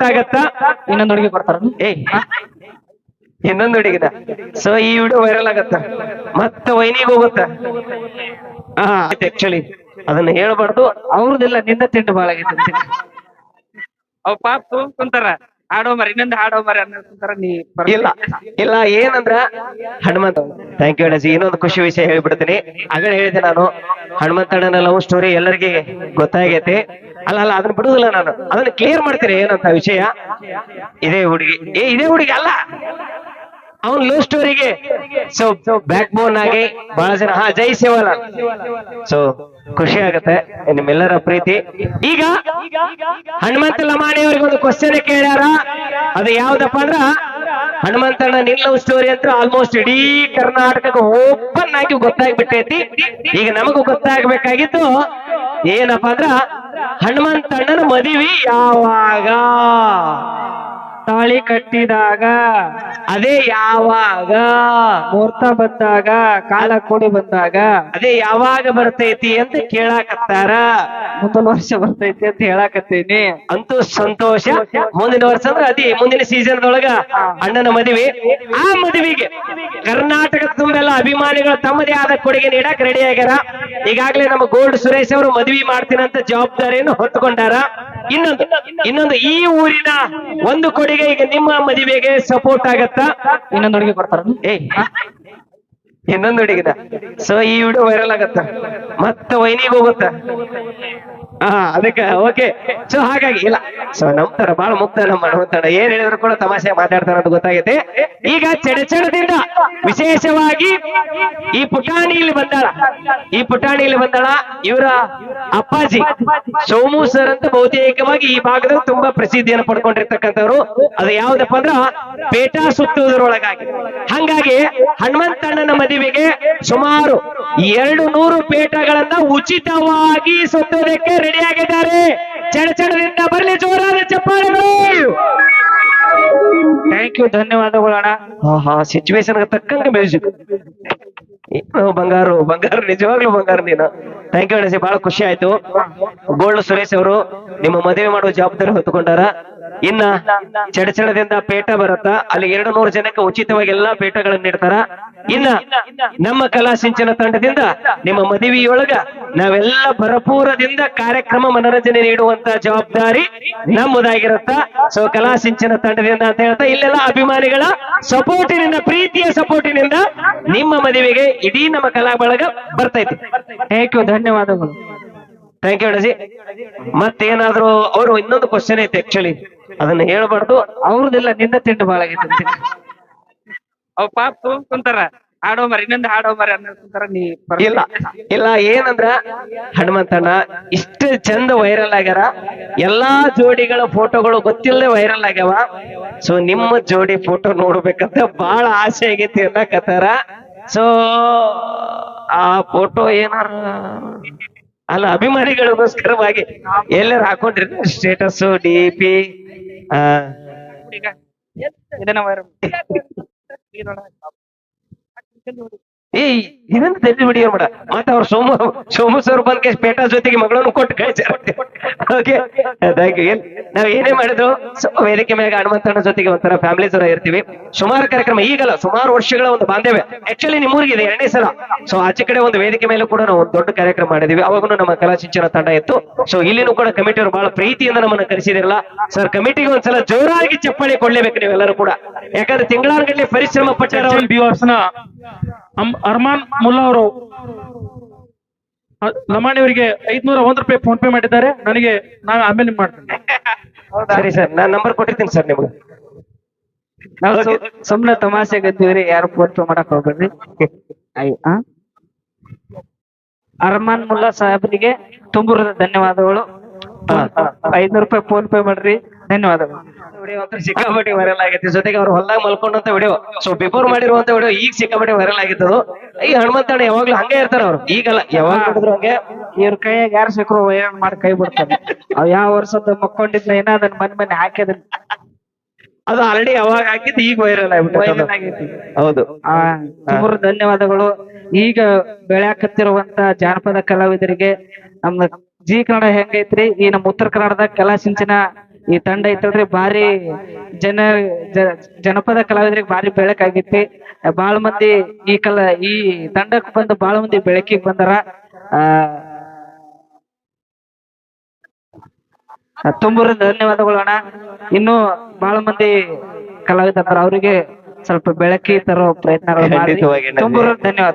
Support ಆಗತ್ತಾ ಇನ್ನೊಂದು ಹುಡುಗಿ ಕೊಡ್ತಾರ. ಏಯ್. ಇನ್ನೊಂದು ಹುಡುಗಿದ ಸೊ ಈ ವಿಡಿಯೋ ವೈರಲ್ ಆಗತ್ತ? ಮತ್ತ ವೈನಿಗೆ ಹೋಗುತ್ತ? ಹಾ ಆಕ್ಚುಲಿ ಅದನ್ನ ಹೇಳ್ಬಾರ್ದು. ಅವ್ರದೆಲ್ಲ ನಿನ್ನ ತಿಂಡು ಬಾಳ ಆಗೈತೆ ಅವ್ ಪಾಪ ಕುಂತಾರ. ಹಾಡೋ ಮರಿ ಇನ್ನೊಂದು ಹಾಡೋ ಮರಿ ಅನ್ನೋದ್ರ ನೀ. ಇಲ್ಲ ಇಲ್ಲ, ಏನಂದ್ರ ಹನುಮಂತ ಥ್ಯಾಂಕ್ ಯು ಅಣ್ಣಜಿ. ಇನ್ನೊಂದು ಖುಷಿ ವಿಷಯ ಹೇಳ್ಬಿಡ್ತೀನಿ. ಆಗಲೇ ಹೇಳಿದೆ ನಾನು ಹನುಮಂತಣ್ಣನ ಲವ್ ಸ್ಟೋರಿ ಎಲ್ಲರಿಗೆ ಗೊತ್ತಾಗೈತಿ. ಅಲ್ಲ ಅಲ್ಲ, ಅದನ್ನ ಬಿಡುದಿಲ್ಲ ನಾನು. ಅದನ್ನ ಕ್ಲಿಯರ್ ಮಾಡ್ತೀನಿ ಏನಂತ ವಿಷಯ? ಇದೇ ಹುಡುಗಿ. ಏ, ಇದೇ ಹುಡುಗಿ ಅಲ್ಲ. ಅವನ್ ಲವ್ ಸ್ಟೋರಿಗೆ ಸೊ ಬ್ಯಾಕ್ ಬೋನ್ ಆಗಿ ಬಹಳ ಜನ, ಹಾ, ಜೈ ಸೇವಾಲ ಸೊ ಖುಷಿ ಆಗತ್ತೆ ನಿಮ್ಮೆಲ್ಲರ ಪ್ರೀತಿ. ಈಗ ಹನುಮಂತ ಲಮಾಣಿ ಅವ್ರಿಗೆ ಒಂದು ಕ್ವಶನ್ ಕೇಳ್ಯಾರ. ಅದು ಯಾವ್ದಪ್ಪ ಅಂದ್ರ, ಹನುಮಂತಣ್ಣ ನಿನ್ ಲವ್ ಸ್ಟೋರಿ ಅಂತ ಆಲ್ಮೋಸ್ಟ್ ಇಡೀ ಕರ್ನಾಟಕಕ್ಕೆ ಓಪನ್ ಆಗಿ ಗೊತ್ತಾಗ್ಬಿಟ್ಟೈತಿ. ಈಗ ನಮಗೂ ಗೊತ್ತಾಗ್ಬೇಕಾಗಿತ್ತು, ಏನಪ್ಪ ಅಂದ್ರ, ಹನುಮಂತಣ್ಣನ ಮದುವೆ ಯಾವಾಗ? ತಾಳಿ ಕಟ್ಟಿದಾಗ ಅದೇ ಯಾವಾಗ? ಮುಹೂರ್ತ ಬಂದಾಗ ಕಾಲ ಕೂಡಿ ಬಂದಾಗ ಅದೇ ಯಾವಾಗ ಬರ್ತೈತಿ ಅಂತ ಕೇಳಾಕತ್ತಾರ. ಮುಂದಿನ ವರ್ಷ ಬರ್ತೈತಿ ಅಂತ ಹೇಳಾಕತ್ತೀನಿ. ಅಂತೂ ಸಂತೋಷ. ಮುಂದಿನ ವರ್ಷ ಅಂದ್ರೆ ಅದೇ ಮುಂದಿನ ಸೀಸನ್ ಒಳಗ ಅಣ್ಣನ ಮದುವೆ. ಆ ಮದುವೆಗೆ ಕರ್ನಾಟಕದ ತುಂಬೆಲ್ಲ ಅಭಿಮಾನಿಗಳು ತಮ್ಮದೇ ಆದ ಕೊಡುಗೆ ನೀಡಕ್ ರೆಡಿ ಆಗ್ಯಾರ. ಈಗಾಗಲೇ ನಮ್ಮ ಗೋಲ್ಡ್ ಸುರೇಶ್ ಅವರು ಮದುವೆ ಮಾಡ್ತೀನಂತ ಜವಾಬ್ದಾರಿಯನ್ನು ಹೊತ್ತುಕೊಂಡಾರ. ಇನ್ನೊಂದು ಇನ್ನೊಂದು ಈ ಊರಿನ ಒಂದು ಕೊಡುಗೆ ಈಗ ನಿಮ್ಮ ಮದುವೆಗೆ ಸಪೋರ್ಟ್ ಆಗತ್ತಾ? ಇನ್ನೊಂದು ಕೊಡ್ತಾರ. ಏಯ್. ಇನ್ನೊಂದು ಹುಡುಗಿದ ಸೊ ಈ ವಿಡಿಯೋ ವೈರಲ್ ಆಗತ್ತ? ಮತ್ತ ವೈನಿಗೆ ಹೋಗುತ್ತ? ಹಾ, ಅದಕ್ಕೆ ಓಕೆ ಸೊ ಹಾಗಾಗಿ, ಇಲ್ಲ. ಸೊ ನಂಬ್ತಾರ ಬಾಳ ಮುಕ್ತ ನಮ್ಮ ಹನುಮಂತಣ್ಣ. ಏನ್ ಹೇಳಿದ್ರು ಕೂಡ ತಮಾಷೆ ಮಾತಾಡ್ತಾರ ಅಂತ ಗೊತ್ತಾಗೈತೆ. ಈಗ ಚಡಚಡದಿಂದ ವಿಶೇಷವಾಗಿ ಈ ಪುಟಾಣಿ ಇಲ್ಲಿ ಬಂದಾಳ. ಈ ಪುಟಾಣಿ ಇಲ್ಲಿ ಬಂದಾಳ ಇವರ ಅಪ್ಪಾಜಿ. ಸೋಮು ಸರ್ ಅಂತ ಬಹುತೇಕವಾಗಿ ಈ ಭಾಗದಲ್ಲಿ ತುಂಬಾ ಪ್ರಸಿದ್ಧಿಯನ್ನು ಪಡ್ಕೊಂಡಿರ್ತಕ್ಕಂಥವ್ರು. ಅದು ಯಾವ್ದಪ್ಪ ಅಂದ್ರ ಪೇಟಾ ಸುತ್ತುವುದರೊಳಗಾಗಿ ಹಂಗಾಗಿ ಹನುಮಂತಣ್ಣನ ಮದುವೆಗೆ ಸುಮಾರು ಎರಡು ನೂರು ಪೇಟಗಳನ್ನ ಉಚಿತವಾಗಿ ಸುತ್ತೋದಕ್ಕೆ ರೆಡಿ ಆಗಿದ್ದಾರೆ. ಚಡಚಡದಿಂದ ಬರಲಿ ಜೋರಾದ ಚಪ್ಪಾಳೆಗಳು. ಥ್ಯಾಂಕ್ ಯು ಧನ್ಯವಾದಗಳು ಅಣ್ಣ. ಹಾ ಸಿಚುವೇಶನ್ ತಕ್ಕಂಗೆ ಮ್ಯೂಸಿಕ್ ಬಂಗಾರು ಬಂಗಾರು, ನಿಜವಾಗ್ಲೂ ಬಂಗಾರು ನೀನು. ಥ್ಯಾಂಕ್ ಯು ಬಹಳ ಖುಷಿ ಆಯ್ತು. ಗೋಲ್ಡ್ ಸುರೇಶ್ ಅವರು, ನಿಮ್ಮ ಮದುವೆ ಮಾಡುವ ಜವಾಬ್ದಾರಿ ಹೊತ್ತುಕೊಂಡಾರ. ಇನ್ನ ಚಡಚಣದಿಂದ ಪೇಟ ಬರುತ್ತಾ. ಅಲ್ಲಿ ಎರಡು ನೂರು ಜನಕ್ಕೆ ಉಚಿತವಾಗಿ ಎಲ್ಲಾ ಪೇಟಗಳನ್ನು ನೀಡ್ತಾರ. ಇನ್ನ ನಮ್ಮ ಕಲಾ ಸಿಂಚನ ತಂಡದಿಂದ ನಿಮ್ಮ ಮದುವೆಯೊಳಗ ನಾವೆಲ್ಲ ಭರಪೂರದಿಂದ ಕಾರ್ಯಕ್ರಮ ಮನರಂಜನೆ ನೀಡುವಂತ ಜವಾಬ್ದಾರಿ ನಮ್ಮದಾಗಿರುತ್ತ. ಸೊ ಕಲಾ ಸಿಂಚನ ತಂಡದಿಂದ ಅಂತ ಹೇಳ್ತಾ ಇಲ್ಲೆಲ್ಲ ಅಭಿಮಾನಿಗಳ ಸಪೋರ್ಟಿನಿಂದ ಪ್ರೀತಿಯ ಸಪೋರ್ಟಿನಿಂದ ನಿಮ್ಮ ಮದುವೆಗೆ ಇಡೀ ನಮ್ಮ ಕಲಾ ಬಳಗ ಬರ್ತೈತಿ ಥ್ಯಾಂಕ್ ಯು ಧನ್ಯವಾದಗಳು. ಥ್ಯಾಂಕ್ ಯು ಅಣಜಿ ಮತ್ತೇನಾದ್ರೂ ಅವರು ಇನ್ನೊಂದು ಕ್ವಶನ್ ಐತೆ ಆಕ್ಚುಲಿ ಅದನ್ನ ಹೇಳ್ಬಾರ್ದು. ಅವ್ರದೆಲ್ಲ ನಿಂದ ತಿಂಡು ಬಾಳ ಆಗೈತೆ ಅವ್ ಪಾಪ ಕುಂತಾರ. ಹಾಡೋ ಮರಿ ಇನ್ನೊಂದು ಹಾಡೋ ಮರಿ ಅನ್ನೋದ್ರ ನೀ ಇಲ್ಲ ಇಲ್ಲ ಏನಂದ್ರ ಹನುಮಂತಣ್ಣ ಇಷ್ಟು ಚಂದ ವೈರಲ್ ಆಗ್ಯಾರ. ಎಲ್ಲಾ ಜೋಡಿಗಳ ಫೋಟೋಗಳು ಗೊತ್ತಿಲ್ಲದೆ ವೈರಲ್ ಆಗ್ಯಾವ. ಸೊ ನಿಮ್ಮ ಜೋಡಿ ಫೋಟೋ ನೋಡ್ಬೇಕಂತ ಬಹಳ ಆಸೆ ಆಗೈತಿ ಅನ್ನಕತ್ತಾರ. ಸೊ ಆ ಫೋಟೋ ಏನಾರ ಅಲ್ಲ ಅಭಿಮಾನಿಗಳಿಗೋಸ್ಕರವಾಗಿ ಎಲ್ಲರೂ ಹಾಕೊಂಡಿರ್ತಾರೆ ಸ್ಟೇಟಸ್ ಡಿ ಪಿ ಈಗ ಇದನ್ನ ವೈರಲ್ ಏ ಇದನ್ನ ತೆಗೆದು ಬಿಡಿ ಮಾಡ ಮತ್ತ ಅವ್ರ ಸೋಮ ಸೋಮ ಸರ್ ಪೇಟಾ ಜೊತೆಗೆ ಮಗಳನ್ನು ಕೊಟ್ಟು ಏನ್, ನಾವ್ ಏನೇ ಮಾಡಿದ್ರು ವೇದಿಕೆ ಮೇಲೆ ಹನುಮಂತಣ್ಣ ಜೊತೆಗೆ ಒಂಥರ ಫ್ಯಾಮಿಲಿ ಸರ ಇರ್ತೀವಿ. ಸುಮಾರು ಕಾರ್ಯಕ್ರಮ, ಈಗಲ್ಲ ಸುಮಾರು ವರ್ಷಗಳ ಒಂದು ಬಾಂಧವ್ಯ. ಆಕ್ಚುಲಿ ನಿಮ್ಮೂರಿಗೆ ಇದೆ, ಎರಡನೇ ಸಲ. ಸೊ ಆಚೆ ಕಡೆ ಒಂದು ವೇದಿಕೆ ಮೇಲೆ ಕೂಡ ನಾವು ಒಂದು ದೊಡ್ಡ ಕಾರ್ಯಕ್ರಮ ಮಾಡಿದೀವಿ. ಅವಾಗೂ ನಮ್ಮ ಕಲಾ ಶಿಕ್ಷಣ ತಂಡ ಇತ್ತು. ಸೊ ಇಲ್ಲಿನೂ ಕೂಡ ಕಮಿಟಿಯವರು ಬಹಳ ಪ್ರೀತಿಯಿಂದ ನಮ್ಮನ್ನ ಕರೆಸಿದಿರಲ್ಲ. ಸರ್ ಕಮಿಟಿಗೆ ಒಂದ್ಸಲ ಜೋರಾಗಿ ಚಪ್ಪಾಳೆ ಕೊಡ್ಲೇಬೇಕು ನೀವೆಲ್ಲರೂ ಕೂಡ. ಯಾಕಂದ್ರೆ ತಿಂಗಳಾನ್ಗಟ್ಲೆ ಪರಿಶ್ರಮ ಪಟ್ಟಾರ ಅರ್ಮಾನ್ ಮುಲ್ಲಾ ಅವರು ಲಮಾಣಿ ಅವರಿಗೆ ಐದ್ನೂರ ಒಂದ್ ರೂಪಾಯಿ ಫೋನ್ ಪೇ ಮಾಡಿದ್ದಾರೆ. ನನಗೆ ನಾನು ಆಮೇಲೆ ಮಾಡ್ತೇನೆ. ಮಾಡ್ತೀನಿ ಸರಿ ಸರ್ ನಾನು ನಂಬರ್ ಕೊಟ್ಟಿರ್ತೀನಿ ಸರ್ ನಿಮ್ಗೆ. ನಾವು ಸುಮ್ನೆ ತಮಾಷೆ ಗಂತೀವ್ರಿ ಯಾರು ಫೋನ್ ಪೇ ಮಾಡಕ್ ಹೋಗ್ಬೇಡ್ರಿ? ಅರ್ಮಾನ್ ಮುಲ್ಲಾ ಸಾಹೇಬ್ರಿಗೆ ತುಂಬುರದ ಧನ್ಯವಾದಗಳು. ಐದ್ನೂರು ರೂಪಾಯಿ ಫೋನ್ ಪೇ ಮಾಡ್ರಿ. ಧನ್ಯವಾದಗಳು. ವಿಡಿಯೋ ಅಂತ ಸಿಕ್ಕಾಪಟ್ಟೆ ವೈರಲ್ ಆಗೈತಿ ಜೊತೆಗೆ ಅವ್ರು ಹೊಲ್ದಾಗ ಮಲ್ಕೊಂಡಂತ ವಿಡಿಯೋ ಸೊ ಬಿಫೋರ್ ಮಾಡಿರುವಂತ ವಿಡಿಯೋ ಈಗ ಸಿಕ್ಕಾಪಟ್ಟೆ ವೈರಲ್ ಆಗಿತ್ತು ಈ ಹನುಮಂತಣ್ಣ ಯಾವಾಗ್ಲೂ ಹಂಗೆ ಇರ್ತಾರ ಅವ್ರು. ಈಗಲ್ಲ ಯಾವಾಗ ನೋಡಿದ್ರು ಹಂಗೆ? ಇವ್ರ ಕೈಯಾಗ ಯಾರು ಸಿಕ್ಕರು ವೈರಲ್ ಮಾಡಿ ಕೈ ಬಿಡ್ತಾರೆ. ಅವ್ ಯಾವ ವರ್ಷದ ಮಕ್ಕೊಂಡಿದ್ನ ಏನ ಅದನ್ನ ಮನ್ ಮನೆ ಹಾಕಿದ್ರು ಅದು ಆಲ್ರೆಡಿ ಯಾವಾಗ ಹಾಕಿದ್ದು ಈಗ ವೈರಲ್ ಆಗಿಬಿಟ್ಟು ಹೌದು. ಆ ತುಂಬರು ಧನ್ಯವಾದಗಳು. ಈಗ ಬೆಳ್ಯಾಕತ್ತಿರುವಂತ ಜಾನಪದ ಕಲಾವಿದರಿಗೆ ನಮ್ಮ ಜಿ ಕನ್ನಡ ಹೆಂಗೈತ್ರಿ? ಈ ನಮ್ಮ ಉತ್ತರ ಕನ್ನಡದ ಕಲಾ ಸಿಂಚನ ಈ ತಂಡ ಐತಲ್ರಿ ಭಾರಿ ಜನ ಜನಪದ ಕಲಾವಿದರಿಗೆ ಭಾರಿ ಆಗೇತಿ ಬಾಳ ಮಂದಿ ಈ ಕಲ ಈ ತಂಡಕ್ಕೆ ಬಂದು ಬಾಳ ಮಂದಿ ಬೆಳಕಿಗೆ ಬಂದಾರ. ಆ ತುಂಬೂರ ಧನ್ಯವಾದಗಳು ಅಣ್ಣ. ಇನ್ನು ಬಹಳ ಮಂದಿ ಕಲಾವಿದರ ಅವರಿಗೆ ಸ್ವಲ್ಪ ಬೆಳಕಿ ತರೋ ಪ್ರಯತ್ನಗಳು ಅಣ್ಣಾಜಿ. ಧನ್ಯವಾದ.